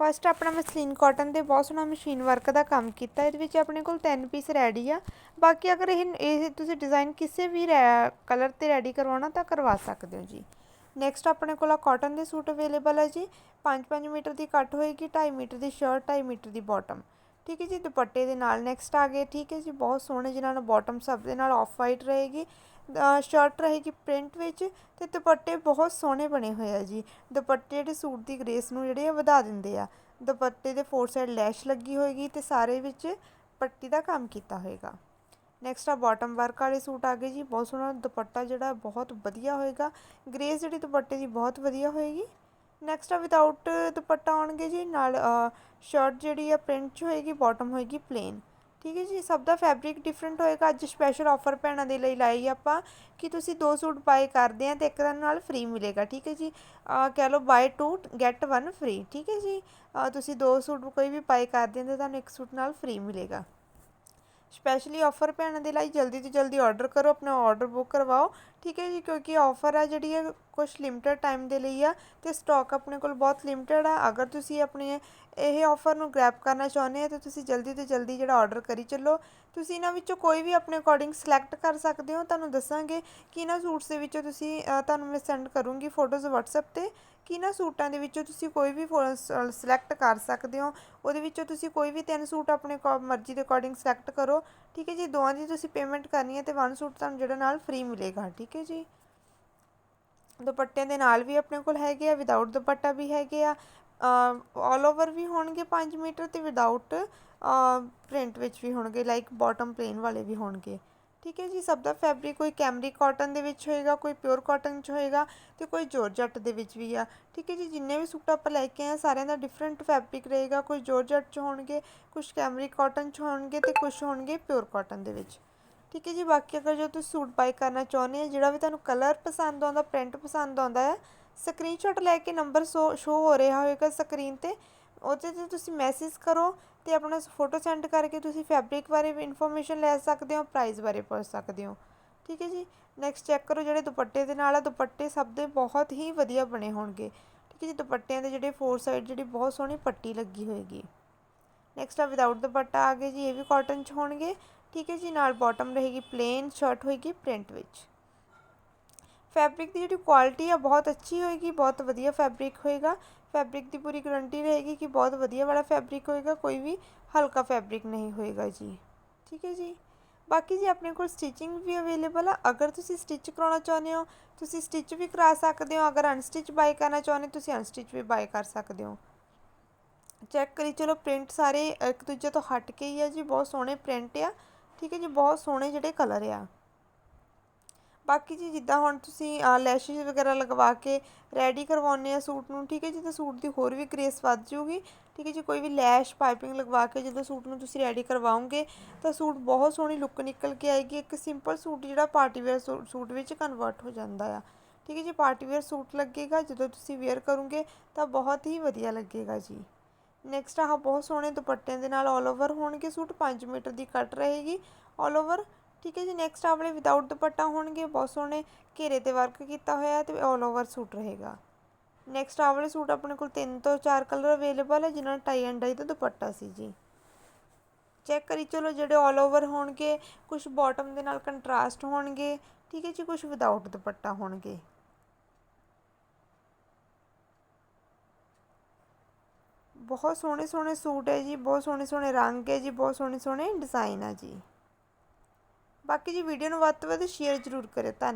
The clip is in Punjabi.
ਫਸਟ ਆਪਣਾ ਮਸਲੀਨ ਕਾਟਨ ਦੇ ਬਹੁਤ ਸੋਹਣਾ ਮਸ਼ੀਨ ਵਰਕ ਦਾ ਕੰਮ ਕੀਤਾ। ਇਹਦੇ ਵਿੱਚ ਆਪਣੇ ਕੋਲ 3 ਪੀਸ ਰੈਡੀ ਆ। ਬਾਕੀ ਅਗਰ ਇਹ ਇਹ ਤੁਸੀਂ ਡਿਜ਼ਾਈਨ ਕਿਸੇ ਵੀ ਕਲਰ ਤੇ ਰੈਡੀ ਕਰਵਾਉਣਾ ਤਾਂ ਕਰਵਾ ਸਕਦੇ ਹੋ ਜੀ। ਨੈਕਸਟ ਆਪਣੇ ਕੋਲ ਆ ਕਾਟਨ ਦੇ ਸੂਟ ਅਵੇਲੇਬਲ ਹੈ ਜੀ। 5-5 ਮੀਟਰ ਦੀ ਕੱਟ ਹੋਏਗੀ 2.5 ਮੀਟਰ ਦੀ ਸ਼ਰਟ 2.5 ਮੀਟਰ ਦੀ ਬਾਟਮ ਠੀਕ ਹੈ ਜੀ, ਦੁਪੱਟੇ ਦੇ ਨਾਲ ਨੈਕਸਟ ਆ ਗਏ, ਠੀਕ ਹੈ ਜੀ, ਬਹੁਤ ਸੋਹਣੇ ਜਿਹਨਾਂ ਨਾਲ ਬਾਟਮ ਸਭ ਦੇ ਨਾਲ ਆਫ ਵਾਈਟ ਰਹੇਗੀ ਸ਼ਰਟ ਰਹੇਗੀ ਪ੍ਰਿੰਟ ਵਿੱਚ ਤੇ ਦੁਪੱਟੇ ਬਹੁਤ ਸੋਹਣੇ ਬਣੇ ਹੋਏ ਆ ਜੀ, ਦੁਪੱਟੇ ਜਿਹੜੇ ਸੂਟ ਦੀ ਗ੍ਰੇਸ ਨੂੰ ਜਿਹੜੇ ਆ ਵਧਾ ਦਿੰਦੇ ਆ, ਦੁਪੱਟੇ ਦੇ ਫੋਰ ਸਾਈਡ ਲੈਸ਼ ਲੱਗੀ ਹੋਏਗੀ ਤੇ ਸਾਰੇ ਵਿੱਚ ਪੱਟੀ ਦਾ ਕੰਮ ਕੀਤਾ ਹੋਏਗਾ। ਨੈਕਸਟ ਆ ਬਾਟਮ ਵਰਕ ਵਾਲੇ ਸੂਟ ਆ ਗਏ ਜੀ, ਬਹੁਤ ਸੋਹਣਾ ਦੁਪੱਟਾ ਜਿਹੜਾ ਬਹੁਤ ਵਧੀਆ ਹੋਏਗਾ ਗ੍ਰੇਸ ਜਿਹੜੀ ਦੁਪੱਟੇ ਦੀ ਬਹੁਤ ਵਧੀਆ ਹੋਏਗੀ। ਨੈਕਸਟ ਆ ਵਿਦਆਊਟ ਦੁਪੱਟਾ ਆਉਣਗੇ ਜੀ, ਨਾਲ ਸ਼ਰਟ ਜਿਹੜੀ ਆ ਪ੍ਰਿੰਟ 'ਚ ਹੋਏਗੀ ਬਾਟਮ ਹੋਏਗੀ ਪਲੇਨ ਠੀਕ ਹੈ ਜੀ, ਸਭ ਦਾ ਫੈਬਰਿਕ ਡਿਫਰੈਂਟ ਹੋਏਗਾ। ਅੱਜ ਸਪੈਸ਼ਲ ਆਫਰ ਭੈਣਾਂ ਦੇ ਲਈ ਲਾਈ ਆਪਾਂ, ਕਿ ਤੁਸੀਂ ਦੋ ਸੂਟ ਬਾਏ ਕਰਦੇ ਆ ਤੇ ਇੱਕ ਦਾ ਨਾਲ ਫ੍ਰੀ ਮਿਲੇਗਾ। ਠੀਕ ਹੈ ਜੀ ਕਹਿ ਲਓ buy two get one free ਠੀਕ ਹੈ ਜੀ ਤੁਸੀਂ ਦੋ ਸੂਟ ਕੋਈ ਵੀ ਬਾਏ ਕਰਦੇ ਆ ਤੇ ਤੁਹਾਨੂੰ ਇੱਕ ਸੂਟ ਨਾਲ ਫ੍ਰੀ ਮਿਲੇਗਾ। ਸਪੈਸ਼ਲੀ ਆਫਰ ਭੈਣਾਂ ਦੇ ਲਈ ਜਲਦੀ ਤੋਂ ਜਲਦੀ ਆਰਡਰ ਕਰੋ, ਆਪਣਾ ਆਰਡਰ ਬੁੱਕ ਕਰਵਾਓ। ਠੀਕ ਹੈ ਜੀ, ਕਿਉਂਕਿ ਆਫਰ ਆ ਜਿਹੜੀ ਹੈ ਕੁਝ ਲਿਮਟਿਡ ਟਾਈਮ ਦੇ ਲਈ ਆ ਤੇ ਸਟਾਕ ਆਪਣੇ ਕੋਲ ਬਹੁਤ ਲਿਮਟਿਡ ਆ। ਅਗਰ ਤੁਸੀਂ ਆਪਣੇ ਇਹ ਆਫਰ ਨੂੰ ਗ੍ਰੈਬ ਕਰਨਾ ਚਾਹੁੰਦੇ ਆ ਤਾਂ ਤੁਸੀਂ ਜਲਦੀ ਤੋਂ ਜਲਦੀ ਜਿਹੜਾ ਆਰਡਰ ਕਰੀ ਚੱਲੋ। ਤੁਸੀਂ ਇਹਨਾਂ ਵਿੱਚੋਂ ਕੋਈ ਵੀ ਆਪਣੇ ਅਕੋਰਡਿੰਗ ਸਿਲੈਕਟ ਕਰ ਸਕਦੇ ਹੋ। ਤੁਹਾਨੂੰ ਦੱਸਾਂਗੇ ਕਿ ਇਹਨਾਂ ਸੂਟਸ ਦੇ ਵਿੱਚੋਂ ਤੁਸੀਂ ਤੁਹਾਨੂੰ ਮੈਂ ਸੈਂਡ ਕਰੂੰਗੀ ਫੋਟੋਜ਼ WhatsApp ਤੇ। ਕਿ ਇਹਨਾਂ ਸੂਟਾਂ ਦੇ ਵਿੱਚੋਂ ਤੁਸੀਂ ਕੋਈ ਵੀ ਸਿਲੈਕਟ ਕਰ ਸਕਦੇ ਹੋ? ਉਹਦੇ ਵਿੱਚੋਂ ਤੁਸੀਂ ਕੋਈ ਵੀ ਤਿੰਨ ਸੂਟ ਆਪਣੇ ਮਰਜ਼ੀ ਦੇ ਅਕੋਰਡਿੰਗ ਸਿਲੈਕਟ ਕਰੋ। ਠੀਕ ਹੈ ਜੀ, ਦੋਵਾਂ ਦੀ ਤੁਸੀਂ ਪੇਮੈਂਟ ਕਰਨੀ ਹੈ ਤੇ ਵਨ ਸੂਟ ਤੁਹਾਨੂੰ ਜਿਹੜਾ ਨਾਲ ਫ੍ਰੀ ਮਿਲੇਗਾ। ਠੀਕ ਹੈ ਜੀ। ਦੁਪੱਟਿਆਂ ਦੇ ਨਾਲ ਵੀ ਆਪਣੇ ਕੋਲ ਹੈਗੇ ਆ ਵਿਦਆਊਟ ਦੁਪੱਟਾ ਵੀ ਹੈਗੇ ਆ। ਆਲ ਓਵਰ ਵੀ ਹੋਣਗੇ 5 ਮੀਟਰ ਤੇ ਵਿਦਆਊਟ ਪ੍ਰਿੰਟ ਵਿੱਚ ਵੀ ਹੋਣਗੇ ਲਾਈਕ ਬਾਟਮ ਪਲੇਨ ਵਾਲੇ ਵੀ ਹੋਣਗੇ। ਠੀਕ ਹੈ ਜੀ, ਸਭ ਦਾ ਫੈਬਰਿਕ ਕੋਈ ਕੈਮਰੀ ਕਾਟਨ ਦੇ ਵਿੱਚ ਹੋਏਗਾ, ਕੋਈ ਪਿਓਰ ਕਾਟਨ 'ਚ ਹੋਏਗਾ ਤੇ ਕੋਈ ਜੋਰਜੱਟ ਦੇ ਵਿੱਚ ਵੀ ਆ। ਠੀਕ ਹੈ ਜੀ, ਜਿੰਨੇ ਵੀ ਸੂਟ ਆਪਾਂ ਲੈ ਕੇ ਆਏ ਸਾਰਿਆਂ ਦਾ ਡਿਫਰੈਂਟ ਫੈਬਰਿਕ ਰਹੇਗਾ, ਕੋਈ ਜੋਰਜੱਟ 'ਚ ਹੋਣਗੇ ਕੁਝ ਕੈਮਰੀ ਕਾਟਨ 'ਚ ਹੋਣਗੇ ਤੇ ਕੁਝ ਹੋਣਗੇ ਪਿਓਰ ਕਾਟਨ ਦੇ ਵਿੱਚ। ਠੀਕ ਹੈ ਜੀ, ਬਾਕੀ ਅਗਰ ਜੋ ਤੁਸੀਂ ਸੂਟ ਬਾਈ ਕਰਨਾ ਚਾਹੁੰਦੇ ਆ ਜਿਹੜਾ ਵੀ ਤੁਹਾਨੂੰ ਕਲਰ ਪਸੰਦ ਆਉਂਦਾ ਪ੍ਰਿੰਟ ਪਸੰਦ ਆਉਂਦਾ ਹੈ ਸਕਰੀਨਸ਼ਾਟ ਲੈ ਕੇ ਨੰਬਰ ਸ਼ੋ ਹੋ ਰਿਹਾ ਹੋਏਗਾ ਸਕਰੀਨ ਤੇ। ਉਹਦੇ ਤੇ ਤੁਸੀਂ ਮੈਸੇਜ ਕਰੋ ਅਤੇ ਆਪਣਾ ਫੋਟੋ ਸੈਂਡ ਕਰਕੇ ਤੁਸੀਂ ਫੈਬਰਿਕ ਬਾਰੇ ਵੀ ਇਨਫੋਰਮੇਸ਼ਨ ਲੈ ਸਕਦੇ ਹੋ ਪ੍ਰਾਈਜ਼ ਬਾਰੇ ਪੁੱਛ ਸਕਦੇ ਹੋ। ਠੀਕ ਹੈ ਜੀ? ਨੈਕਸਟ ਚੈੱਕ ਕਰੋ ਜਿਹੜੇ ਦੁਪੱਟੇ ਦੇ ਨਾਲ ਆ, ਦੁਪੱਟੇ ਸਭ ਦੇ ਬਹੁਤ ਹੀ ਵਧੀਆ ਬਣੇ ਹੋਣਗੇ। ਠੀਕ ਹੈ ਜੀ? ਦੁਪੱਟਿਆਂ ਦੇ ਜਿਹੜੇ ਫੋਰ ਸਾਈਡ ਜਿਹੜੀ ਬਹੁਤ ਸੋਹਣੀ ਪੱਟੀ ਲੱਗੀ ਹੋਏਗੀ। ਨੈਕਸਟ ਆ ਵਿਦਆਊਟ ਦੁਪੱਟਾ ਆ ਗਏ ਜੀ, ਇਹ ਵੀ ਕਾਟਨ ਚ ਹੋਣਗੇ। ਠੀਕ ਹੈ ਜੀ? ਨਾਲ ਬਾਟਮ ਰਹੇਗੀ ਪਲੇਨ ਸ਼ਰਟ ਹੋਏਗੀ ਪ੍ਰਿੰਟ ਵਿੱਚ। ਫੈਬਰਿਕ ਦੀ ਜਿਹੜੀ ਕੁਆਲਿਟੀ ਆ ਬਹੁਤ ਅੱਛੀ ਹੋਏਗੀ, ਬਹੁਤ ਵਧੀਆ ਫੈਬਰਿਕ ਹੋਏਗਾ। ਫੈਬਰਿਕ ਦੀ ਪੂਰੀ ਗਰੰਟੀ ਰਹੇਗੀ ਕਿ ਬਹੁਤ ਵਧੀਆ ਵਾਲਾ ਫੈਬਰਿਕ ਹੋਏਗਾ, ਕੋਈ ਵੀ ਹਲਕਾ ਫੈਬਰਿਕ ਨਹੀਂ ਹੋਏਗਾ ਜੀ। ਠੀਕ ਹੈ ਜੀ? ਬਾਕੀ ਜੀ ਆਪਣੇ ਕੋਲ ਸਟਿਚਿੰਗ ਵੀ ਅਵੇਲੇਬਲ ਆ। ਅਗਰ ਤੁਸੀਂ ਸਟਿਚ ਕਰਾਉਣਾ ਚਾਹੁੰਦੇ ਹੋ, ਤੁਸੀਂ ਸਟਿਚ ਵੀ ਕਰਾ ਸਕਦੇ ਹੋ। ਅਗਰ ਅਨਸਟਿਚ ਬਾਈ ਕਰਨਾ ਚਾਹੁੰਦੇ ਤੁਸੀਂ ਅਨਸਟਿਚ ਵੀ ਬਾਈ ਕਰ ਸਕਦੇ ਹੋ। ਚੈੱਕ ਕਰੀ, ਚਲੋ ਪ੍ਰਿੰਟ ਸਾਰੇ ਇੱਕ ਦੂਜੇ ਤੋਂ ਹਟ ਕੇ ਹੀ ਆ ਜੀ। ਬਹੁਤ ਸੋਹਣੇ ਪ੍ਰਿੰਟ ਆ। ਠੀਕ ਹੈ ਜੀ, ਬਹੁਤ ਸੋਹਣੇ ਜਿਹੜੇ ਕਲਰ ਆ। ਬਾਕੀ ਜੀ ਜਿੱਦਾਂ ਹੁਣ ਤੁਸੀਂ ਲੈਸ਼ਿਸ ਵਗੈਰਾ ਲਗਵਾ ਕੇ ਰੈਡੀ ਕਰਵਾਉਨੇ ਆ ਸੂਟ ਨੂੰ, ਠੀਕ ਹੈ ਜੀ? ਤਾਂ ਸੂਟ ਦੀ ਹੋਰ ਵੀ ਗ੍ਰੇਸ ਵੱਧ ਜੂਗੀ ਠੀਕ ਹੈ ਜੀ? ਕੋਈ ਵੀ ਲੈਸ਼ ਪਾਈਪਿੰਗ ਲਗਵਾ ਕੇ ਜਦੋਂ ਸੂਟ ਨੂੰ ਤੁਸੀਂ ਰੈਡੀ ਕਰਵਾਉਂਗੇ ਤਾਂ ਸੂਟ ਬਹੁਤ ਸੋਹਣੀ ਲੁੱਕ ਨਿਕਲ ਕੇ ਆਏਗੀ। ਇੱਕ ਸਿੰਪਲ ਸੂਟ ਜਿਹੜਾ ਪਾਰਟੀ ਵੇਅਰ ਸੂਟ ਵਿੱਚ ਕਨਵਰਟ ਹੋ ਜਾਂਦਾ ਆ। ਠੀਕ ਹੈ ਜੀ? ਪਾਰਟੀ ਵੇਅਰ ਸੂਟ ਲੱਗੇਗਾ, ਜਦੋਂ ਤੁਸੀਂ ਵੇਅਰ ਕਰੋਗੇ, ਤਾਂ ਬਹੁਤ ਹੀ ਵਧੀਆ ਲੱਗੇਗਾ ਜੀ। ਨੈਕਸਟ ਆਹ ਬਹੁਤ ਸੋਹਣੇ ਦੁਪੱਟਿਆਂ ਦੇ ਨਾਲ ਆਲ ਓਵਰ ਹੋਣਗੇ ਸੂਟ। 5 ਮੀਟਰ ਦੀ ਕੱਟ ਰਹੇਗੀ। ਆਲ ਓਵਰ ਠੀਕ ਹੈ ਜੀ ਨੈਕਸਟ ਆ ਵਾਲੇ ਵਿਦਆਊਟ ਦੁਪੱਟਾ ਹੋਣਗੇ, ਬਹੁਤ ਸੋਹਣੇ ਘੇਰੇ ਤੇ ਵਰਕ ਕੀਤਾ ਹੋਇਆ ਤੇ ਆਲ ਓਵਰ ਸੂਟ ਰਹੇਗਾ। ਨੈਕਸਟ ਆਵਲੇ ਸੂਟ ਆਪਣੇ ਕੋਲ ਤਿੰਨ ਤੋਂ ਚਾਰ ਕਲਰ ਅਵੇਲੇਬਲ ਹੈ, ਜਿਨ੍ਹਾਂ ਟਾਈ ਐਂਡ ਡਾਈ ਦਾ ਦੁਪੱਟਾ ਸੀ ਜੀ। ਚੈੱਕ ਕਰੀ, ਚਲੋ ਜਿਹੜੇ ਆਲ ਓਵਰ ਹੋਣਗੇ ਕੁਝ ਬਾਟਮ ਦੇ ਨਾਲ ਕੰਟਰਾਸਟ ਹੋਣਗੇ, ਠੀਕ ਹੈ ਜੀ ਕੁਝ ਵਿਦਆਊਟ ਦੁਪੱਟਾ ਹੋਣਗੇ। ਬਹੁਤ ਸੋਹਣੇ ਸੋਹਣੇ ਸੂਟ ਹੈ ਜੀ, ਬਹੁਤ ਸੋਹਣੇ ਸੋਹਣੇ ਰੰਗ ਹੈ ਜੀ, ਬਹੁਤ ਸੋਹਣੇ ਸੋਹਣੇ ਡਿਜ਼ਾਈਨ ਆ ਜੀ। ਬਾਕੀ ਜੀ ਵੀਡੀਓ ਨੂੰ ਵੱਧ ਤੋਂ ਵੱਧ ਸ਼ੇਅਰ ਜ਼ਰੂਰ ਕਰਿਓ। ਧੰਨ